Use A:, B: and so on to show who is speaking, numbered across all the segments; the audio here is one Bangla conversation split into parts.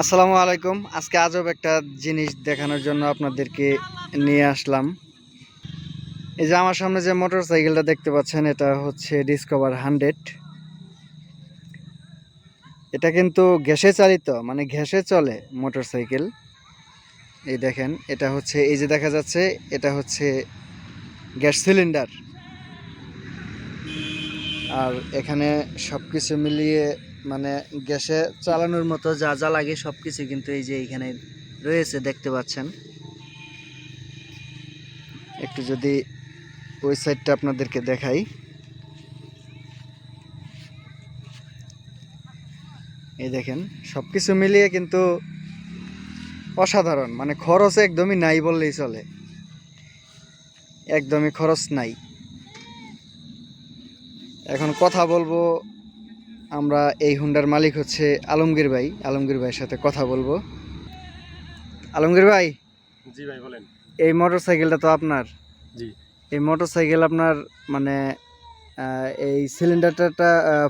A: আসসালামু আলাইকুম। আজকে আজব একটা জিনিস দেখানোর জন্য আপনাদেরকে নিয়ে আসলাম। এই যে আমার সামনে যে মোটর সাইকেলটা দেখতে পাচ্ছেন, এটা হচ্ছে ডিসকভার হান্ড্রেড। এটা কিন্তু গ্যাসে চালিত মানে গ্যাসে চলে মোটর সাইকেল এই দেখেন, এটা হচ্ছে, এই যে দেখা যাচ্ছে, এটা হচ্ছে গ্যাস সিলিন্ডার। আর এখানে সব কিছু মিলিয়ে মানে গ্যাসে চালানোর মতো যা যা লাগে সব কিছু কিন্তু এই যে এখানে রয়েছে, দেখতে পাচ্ছেন। একটু যদি ওই সাইডটা আপনাদেরকে দেখাই। এই দেখেন সব কিছু মিলিয়ে কিন্তু অসাধারণ মানে খরচ একদমই নাই বললেই চলে। একদমই খরচ নাই। এখন কথা বলব আমরা এই হুন্ডার মালিক হচ্ছে আলমগীর ভাই। আলমগীর ভাইয়ের সাথে কথা বলব। আলমগীর ভাই
B: জি ভাই বলেন।
A: এই মোটর সাইকেলটা তো আপনার।
B: জি।
A: এই মোটর সাইকেল আপনার মানে এই সিলিন্ডারটা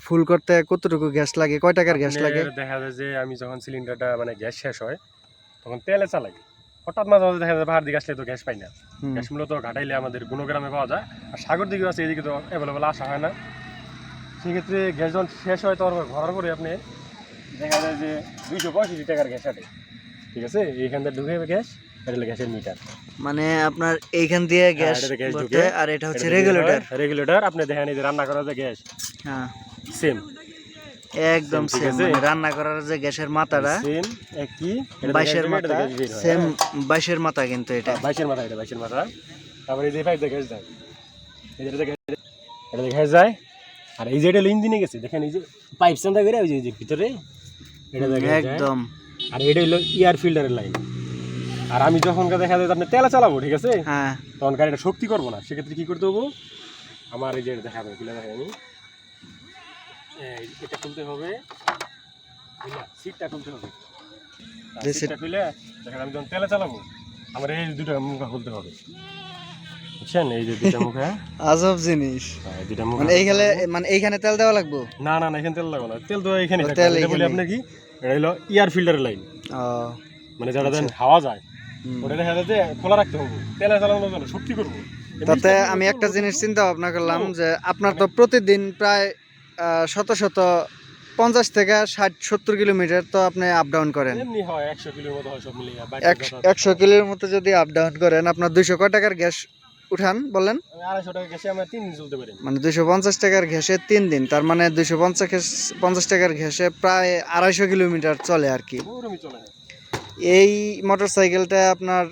A: ফুল করতে কতটুকু গ্যাস লাগে? কয় টাকার গ্যাস লাগে?
B: দেখা যায় যে আমি যখন সিলিন্ডারটা মানে গ্যাস শেষ হয় তখন তেলে চালাই। হঠাৎ মাঝে মাঝে দেখা যায় পাহাড় দিকে আসলে তো গ্যাস পাই না। গ্যাস মূলত ঘাটাইলে আমাদের গুণগ্রামে পাওয়া যায়। আর সাগর দিকেও আছে এদিকে তো অ্যাভেলেবেল আসা হয় না। সেক্ষেত্রে গ্যাস যখন শেষ হয় তখন ঘরের পরে আপনি দেখা যায় যে দুইশো পঁয়ষট্টি টাকার গ্যাস আটে। ঠিক আছে? এইখান থেকে ঢুকে গ্যাস এটা হলো গ্যাসের মিটার।
A: মানে আপনার এইখান দিয়ে গ্যাস
B: গ্যাস ঢুকে,
A: আর এটা হচ্ছে রেগুলেটর
B: রেগুলেটর আপনি দেখেন এই যে রান্না করা যে গ্যাস।
A: হ্যাঁ।
B: সেম
A: একদম সেম
B: আছে?
A: রান্না করার যে গ্যাসের মাথাটা
B: সেম একই।
A: বাইশের মাথা
B: হয়,
A: সেম
B: হ্যাঁ?
A: বাইশের মাথা কিন্তু এটা।
B: বাইশের মাথা এটা বাইশের মাথা। তারপরে এই যে পাইপ গ্যাস যায়। এই যে এটা গ্যাস এটা গ্যাস যায়। আর এই যে এটা ইঞ্জিনে গেছে দেখেন এই যে পাইপ চান্দা করে ওই যে এই যে ভিতরে এটা দেখা
A: একদম।
B: আর এটা হলো এয়ার ফিল্টারের লাইন আর আমি যখন দেখা যায় আপনি তেলা চালাবো ঠিক আছে?
A: হ্যাঁ।
B: তখন গাড়িটা শক্তি করব না সেক্ষেত্রে কি করতে হব? আমার এই যে এটা দেখাবে খুলে দেখাই আমি। এটা খুলতে হবে? সিটটা খুলতে হবে। সিটটা খুলে দেখেন আমি যখন তেলে চালাবো আমার এই দুটো মুখা খুলতে হবে। বুঝছেন? এই যে দুটা মুখা।
A: আজব জিনিস।
B: হ্যাঁ, এই দুটা মুখা
A: মানে এইখানে মানে এইখানে তেল দেওয়া লাগবো?
B: না না না এখানে তেল লাগবে না। তেল তো এখানে
A: তেল
B: বলি। আপনার কি? এটা হলো এয়ার ফিল্টারের লাইন মানে যেটা দেন হাওয়া যায় ওটা দেখা যাচ্ছে খোলা রাখতে হবে। তেলে শক্তি করব।
A: তাতে আমি একটা জিনিস চিন্তা ভাবনা করলাম যে আপনার তো প্রতিদিন প্রায় শত শত পঞ্চাশ থেকে ষাট সত্তর কিলোমিটার তো আপনি আপ ডাউন করেন।
B: একশো কিলোর মতো
A: যদি আপ ডাউন করেন আপনার দুইশো কয় টাকার গ্যাস উঠান বললেন মানে দুইশো পঞ্চাশ টাকার ঘেসে তিন দিন তার মানে দুইশো পঞ্চাশ পঞ্চাশ টাকার ঘেসে প্রায় আড়াইশো কিলোমিটার চলে আর কি। এই মোটর সাইকেলটা আপনার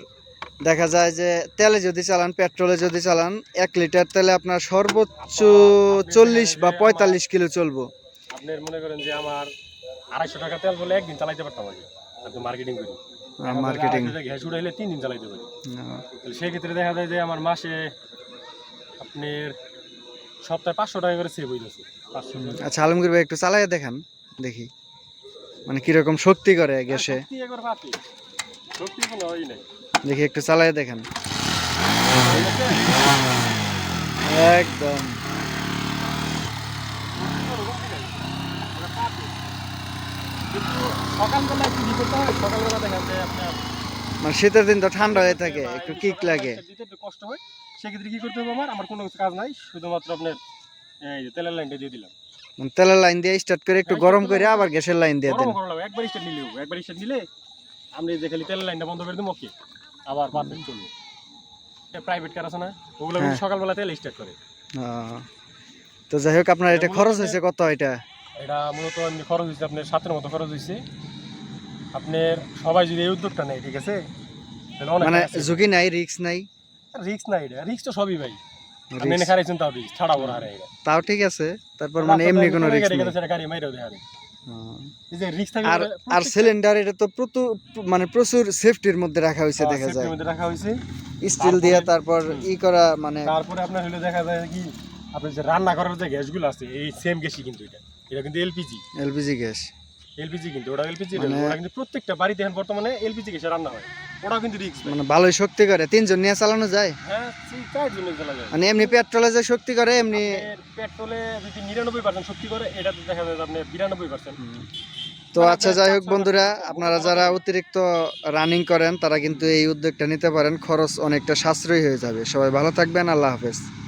A: দেখা যায় যে তেলে যদি চালান পেট্রোলে যদি চালান এক লিটার তেলে আপনার সর্বোচ্চ চল্লিশ বা পঁয়তাল্লিশ কিলো চলবো।
B: আপনার মনে করেন যে আমার আড়াইশো টাকা তেল বলে একদিন চালাইতে পারতাম আগে। আপনি মার্কেটিং করি।
A: মার্কেটিং
B: গ্যাস উঠাইলে তিন দিন চালাইতে পারি। তাহলে সেই ক্ষেত্রে দেখা যায় যে আমার মাসে আপনার সপ্তাহে পাঁচশো টাকা করে সেভ পাঁচশো
A: আচ্ছা আলমগীর ভাই একটু চালাইয়া দেখান দেখি। মানে কীরকম শক্তি করে গ্যাসে?
B: শক্তি কোনো হয় নাই।
A: দেখি একটু চালাইয়া দেখান। একদম।
B: কিন্তু সকালবেলা একটু কি করতে হয়? সকালবেলা দেখা যায় আপনার
A: মানে শীতের দিন তো ঠান্ডা হয়ে থাকে একটু কিক লাগে।
B: দিতে একটু কষ্ট হয়। সেক্ষেত্রে কি করতে হবে আমার? আমার কোনো কাজ নাই শুধুমাত্র আপনার এই যে তেলের লাইনটা দিয়ে দিলাম।
A: মানে তেলের লাইন দিয়ে স্টার্ট করে একটু গরম করে আবার গ্যাসের লাইন দিয়ে দেন।
B: একবার স্টার্ট নিলেও একবার স্টার্ট নিলে আপনি যে খালি তেলের লাইনটা বন্ধ করে দেবো ওকে। আবার পারফেক্ট চলবে প্রাইভেট কার আছে না ওগুলো
A: হ্যাঁ।
B: সকালবেলা তেল স্টার্ট করে।
A: তো যাই হোক আপনার এটা খরচ হয়েছে কত এটা?
B: এটা মূলত এমনি খরচ হয়েছে আপনার সাতের মতো খরচ হয়েছে আপনার সবাই যদি এই উদ্যোগটা নেয় ঠিক আছে?
A: মানে ঝুঁকি নাই রিস্ক নাই?
B: রিক্স নাই এটা। রিক্স তো সবই ভাই। আপনি এনে খারাইছেন তাও রিক্স ছাড়া বড় হারে
A: তাও ঠিক আছে তারপর মানে এমনি কোনো নেই।
B: গাড়ি মাইরেও দেয় রিক্স থাকে
A: আর আর সিলিন্ডার এটা তো প্রচুর মানে প্রচুর সেফটির মধ্যে রাখা হয়েছে দেখা যায়।
B: রাখা হয়েছে
A: স্টিল দিয়ে তারপর ই করা মানে
B: তারপরে আপনার হলো দেখা যায় কি আপনার যে রান্না করার যে গ্যাসগুলো আছে এই সেম গ্যাসই কিন্তু এটা। এটা কিন্তু এলপিজি।
A: LPG gas.
B: এলপিজি কিন্তু ওটা এলপিজি
A: মানে-
B: ওটা কিন্তু প্রত্যেকটা বাড়িতে এখন বর্তমানে এলপিজি গ্যাসে রান্না হয়। ওটাও কিন্তু রিক্স
A: মানে ভালোই শক্তি করে। তিনজন নিয়ে চালানো যায়?
B: হ্যাঁ সেই চার জন্য চলা যায়।
A: মানে এমনি পেট্রোলে যে শক্তি করে এমনি
B: পেট্রোলে যদি নিরানব্বই পার্সেন্ট শক্তি করে দেখা যায় যে আপনার বিরানব্বই পার্সেন্ট
A: তো আচ্ছা যাই হোক বন্ধুরা আপনারা যারা অতিরিক্ত রানিং করেন তারা কিন্তু এই উদ্যোগটা নিতে পারেন। খরচ অনেকটা সাশ্রয়ী হয়ে যাবে। সবাই ভালো থাকবেন। আল্লাহ হাফেজ।